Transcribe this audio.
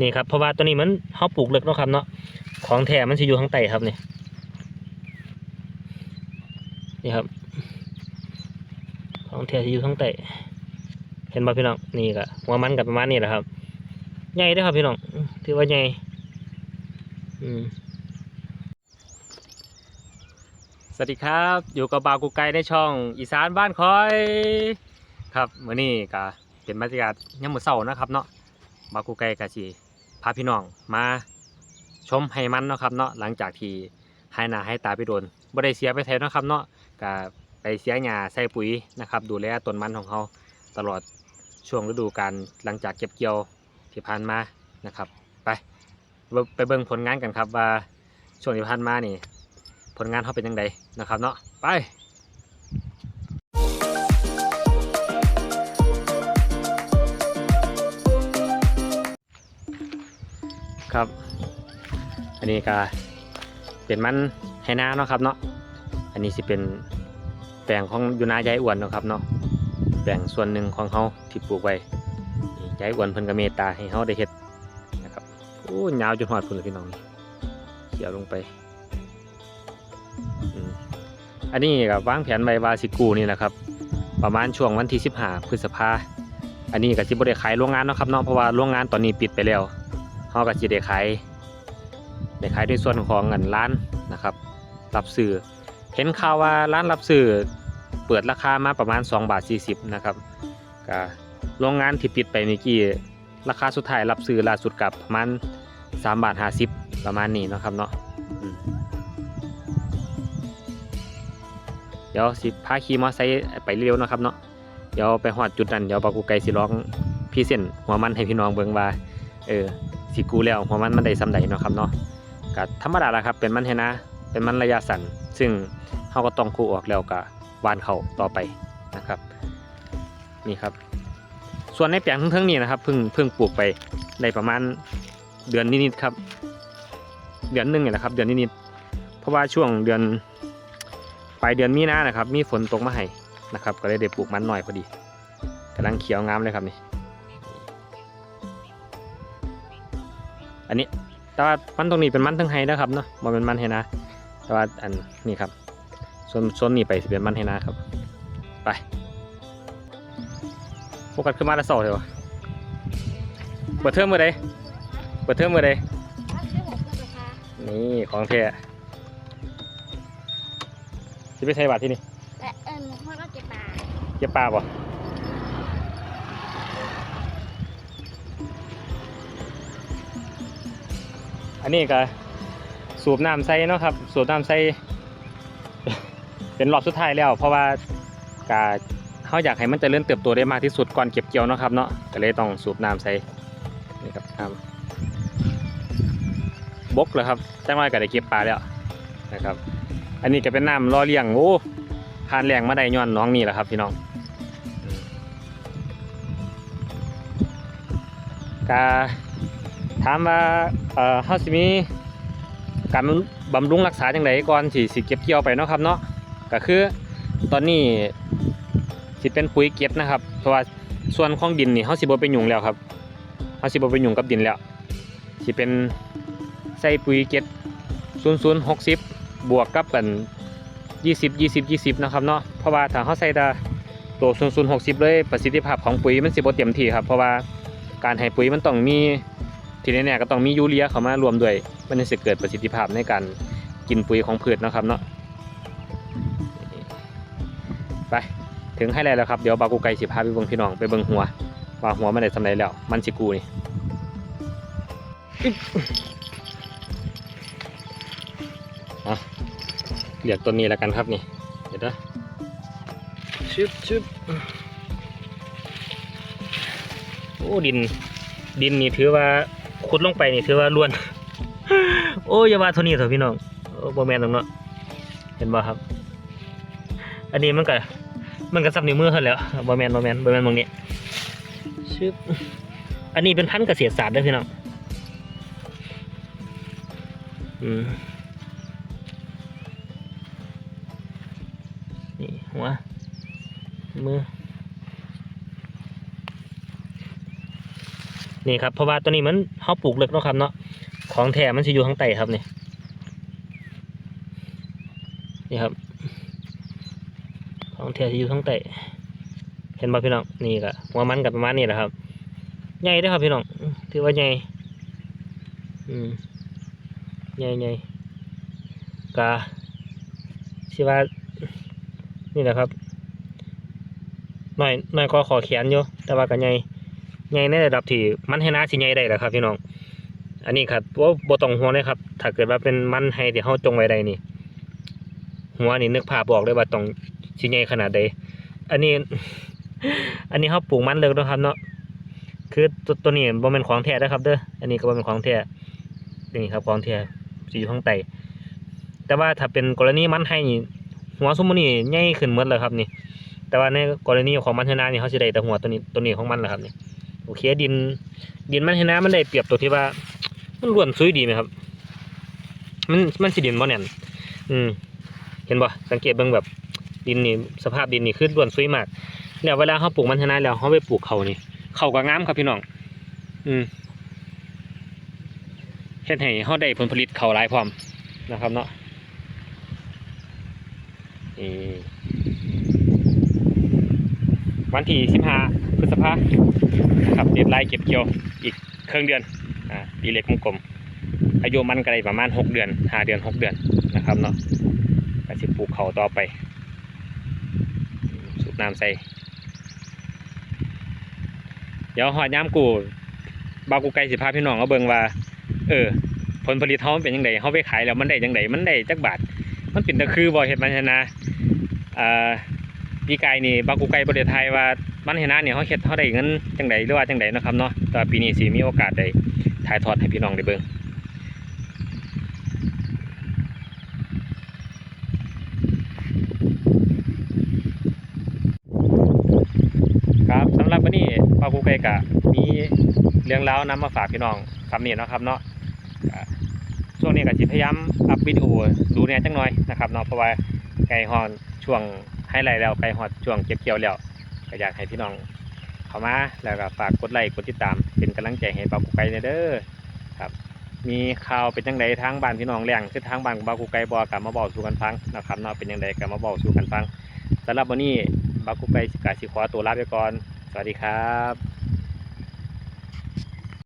นี่ครับเพราะว่าตัวนี้มันเขาปลูกเลิกเนาะครับเนาะของแท้มันจะอยู่ข้างใต้ครับนี่นี่ครับ ของแท้จะอยู่ข้างใต้เห็นบ่พี่น้องนี่ก็หัวมันกับประมาณนี้แหละครับใหญ่ด้อครับพี่น้องถือว่าใหญ่อืมสวัสดีครับ อยู่กับบาวกูไกในช่องอีสานบ้านคอย ครับมื้อนี้ก็เป็นบรรยากาศยามมื้อเช้านะครับเนาะบาวกูไกก็สิ พาพี่น้องมาชมให้มันเนาะครับเนาะหลังจากที่ให้หน้าให้ตาไปโดนบ่ได้เสียไปไทยเนาะครับเนาะก็ไปเสียหญ้าใส่ปุ๋ยนะครับ ดูแลต้นมันของเขาตลอดช่วงฤดูกาลหลังจากเก็บเกี่ยวที่ผ่านมานะครับ ไปไปเบิ่งผลงานกันครับว่าช่วงที่ผ่านมานี่ ผลงานเขาเป็นยังไงนะครับเนาะไป ครับ อันนี้ก็เป็นมันให้นาเนาะครับเนาะ อันนี้สิเป็นแปลงของยูนายายอ้วนเนาะครับเนาะ แปลงส่วนหนึ่งของเขาที่ปลูกไว้ยายอ้วนเพิ่นก็เมตตาให้เขาได้เฮ็ดนะครับโอ้ยาวจนหอดพุ่นเลยพี่น้องเขียวลงไป อันนี้กับวางแผนไว้ว่าสิกูนี่แหละครับ ประมาณช่วงวันที่15พฤษภาอันนี้ก็สิบ่ได้ขายโรงงานเนาะครับเนาะเพราะว่าโรงงานตอนนี้ปิดไปแล้ว เฮาก็สิได้ขายได้ขายในส่วนของเงินร้านนะครับรับซื้อเห็นข่าวว่าร้านรับซื้อเปิดราคามาประมาณ 2 บาท 40 นะครับก็โรงงานที่ปิดไปเมื่อกี้ราคาสุดท้ายรับซื้อล่าสุดกับประมาณ 3 บาท 50 ประมาณนี้นะครับเนาะเดี๋ยวสิพาขี่มอไซค์ไปเร็วนะครับเนาะเดี๋ยวไปหอดจุดนั้นเดี๋ยวบากูไก่สิร้องพี่เส้นหัวมันให้พี่น้องเบิงว่าเออ สิกูแล้วหัวมันมันได้ซ้ำใดเนาะครับเนาะก็ธรรมดาละครับเป็นมันให้นนะ เป็นมันระยะสั้นซึ่งเฮาก็ต้องคู่ออกแล้วก็วานเขาต่อไปนะครับนี่ครับ ส่วนในแปลงทั้งๆนี่นะครับเพิ่งเพิ่งปลูกไปได้ประมาณเดือนนิดๆครับ เดือนหนึงเนี่ยแหละครับ เดือนนิดๆเพราะว่าช่วงเดือนปลายเดือนมีนานะครับ มีฝนตกมาให้นะครับ ก็เลยได้ปลูกมันหน่อยพอดีกำลังเขียวงามเลยครับนี่ อันนี้แต่ว่ามันตรงนี้เป็นมันทั้งไฮนะครับเนาะมันเป็นมันไฮนะ แต่ว่าอันนี้ครับส่วนส่วนนี้ไปสิเป็นมันไฮนะครับ ไปโฟกัสขึ้นมาแล้วเสาเลยวะเปิดเทอมเมื่อใดเปิดเทอมเมื่อใดนี่ของแท้จะไปใช้บัตรที่นี่แต่เอิญพ่อก็เก็บปลาเก็บปลาบ่ อันนี้ก็สูบน้ำใส่เนาะครับ สูบน้ำใส่เป็นรอบสุดท้ายแล้ว เพราะว่ากาเขาอยากให้มันจเจริญเติบโตได้มากที่สุดก่อนเก็บเกี่ยวเนาะครับเนาะก็เลยต้องสูบน้ำใส่นี่ครับน้ำบกเลยครับจังว่าก็ได้เก็บปลาแล้วนะครับ อันนี้ก็เป็นน้ำรอเลี้ยงโอ้ผ่านแรงมาได้ย้อนน้องนี่แหละครับพี่น้องกา ถามว่าเอ่อเฮาสิมีการบำรุงรักษาจังไดก่อนสิสิเก็บเกี่ยวไปเนาะครับเนาะก็คือตอนนี้สิเป็นปุ๋ยเก็บนะครับ เพราะว่าส่วนของดินนี่เฮาสิบ่ไปหยุ่งแล้วครับเฮาสิบ่ไปหยุ่งกับดินแล้วสิเป็นใส่ปุ๋ยเก็บ0060 บวกกับกันยี่สิบยี่สิบยี่สิบนะครับเนาะเพราะว่าถ้าเขาใส่แต่ตัวศูนย์ศูนย์หกสิบเลยประสิทธิภาพของปุ๋ยมันสิบเต็มที่ครับเพราะว่าการให้ปุ๋ยมันต้องมี ทีนี้เนี่ยก็ต้องมียูเรียเข้ามารวมด้วยมันจะเกิดประสิทธิภาพในการกินปุ๋ยของพืชเนาะครับเนาะไปถึงให้แล้วครับเดี๋ยวบากูไก่สิพาไปเบิ่งพี่น้องไปเบิ่งหัวว่าหัวมันได้สำเร็จแล้ว มันสิกูนี่อึ๊บอะเรียกตัวนี้แล้วกันครับนี่เดี๋ยวนะชึบชึบโอ้ดินดินนี่ถือว่า ขุดลงไปนี่ถือว่าล้วน โอ้ยาว่าเท่านี้เถอะพี่น้องโอ้บอแมนตรงเนาะเห็นบ่ครับ อันนี้มันก็มันก็สับนิ้วมือเท่าแล้วบอแมนบอแมนบอแมนตรงนี้ชึบอันนี้เป็นพันธุ์เกษตรศาสตร์ด้วยพี่น้องอืมนี่หัวมือ นี่ครับเพราะว่าตัวนี้มันเฮาปลูกเลึกเนาะครับเนาะของแท้มันสิอยู่ข้างใต้ครับนี่นี่ครับ ของแท้สิอยู่ข้างใต้เห็นบ่ะพี่น้องนี่ก็หัวมันกับประมาณนี้แหละครับใหญ่ด้อครับพี่น้องถือว่าใหญ่อืมใหญ่ใหญ่กะสิว่านี่แหละครับหน่อยหน่อยก็ขอเขียนอยู่แต่ว่าก็ใหญ่ ใหญ่ในระดับที่มันให้นาสิใหญ่ได้แหละครับพี่น้อง อันนี้ครับว่าบตองห่วเลยครับ ถ้าเกิดว่าเป็นมันให้ที่เฮาจงไว้ได้นี่ หัวนี่นึกภาพบอกเลยว่าต้องสิใหญ่ขนาดใด อันนี้ อันนี้เฮาปลูกมันเลิกแล้วครับเนาะ คือตัวตัวนี้บ่แม่นของแท้นะครับเด้อ อันนี้ก็บ่แม่นของแท้นี่ครับของแท้สิอยู่ข้างใต้แต่ว่าถ้าเป็นกรณีมันให้นี่หัวซุมอนี่ใหญ่ขึ้นหมดแล้วครับนี่ แต่ว่าในกรณีของมันให้นานี่เขาสิได้แต่หัวตัวนี้ตัวนี้ของมันแหละครับนี่ โอเคดิน ดินมันชนะมันได้เปรียบตัวที่ว่า มันล้วนซุยดีไหมครับ มันมันสิดินบ่แน่นอืม เห็นบ่สังเกตเบิ่งแบบดินนี่สภาพดินนี่คือล้วนซุยมากแล้วเวลาเขาปลูกมันชนะแล้วเขาไปปลูกเขานี่เขาก็งามครับพี่น้อง อืมเฮ็ดให้เขาได้ผลผลิตเขาหลายพร้อมนะครับเนาะวันที่สิบห้า ฤษภาครับเด็ดไล่เก็บเกี่ยวอีกเครึ่งเดือนอ่าปีเล็กกลมๆอายุมันก็ได้ประมาณหกเดือนหาเดือนหกเดือนนะครับเนาะก็สิปลูกเขาต่อไป สูบน้ำใส่ เดี๋ยวหอดย้ำกูบากูไก่สิพาพี่น้องเอาเบิ่งว่า เออ ผลผลิตเขามันเป็นยังไงเขาไปขายแล้วมันได้ยังไงมันได้จักบาท มันเป็นตะคือบ่เห็ดมันชนะอ่าพี่ไก่นี่บากูไก่ประเทศไทยว่า มันเห็นหน้าเนี่ยเขาเฮ็ดเขาได้เงินจังใดหรือว่าจังใดนะครับเนาะแต่ปีนี้สิมีโอกาสได้ถ่ายทอดให้พี่น้องได้เบิ่งครับสำหรับวันนี้ปากูไก่กะมีเรื่องราวนำมาฝากพี่น้องคำนี้นะครับเนาะช่วงนี้ก็สิพยายามอัพวิดีโอดูแหน่จังหน่อยนะครับเนาะเพราะว่าไก่ฮอนช่วงไฮไลท์แล้วไก่ฮอดช่วงเก็บเกี่ยวแล้ว ก็อยากให้พี่น้องเข้ามาแล้วก็ฝากกดไลค์กดติดตาม เป็นกำลังใจให้บากุไกเด้อครับ มีข่าวเป็นยังไงทางบ้านพี่น้องแหล่งคือทางบ้านบากุไกบอกลับมาบอกสู่กันฟังนะครับเนาะเป็นยังไงกันมาบอกสู่กันฟังสำหรับวันนี้บากุไกสกาสิขอตัวลาไปก่อน สวัสดีครับ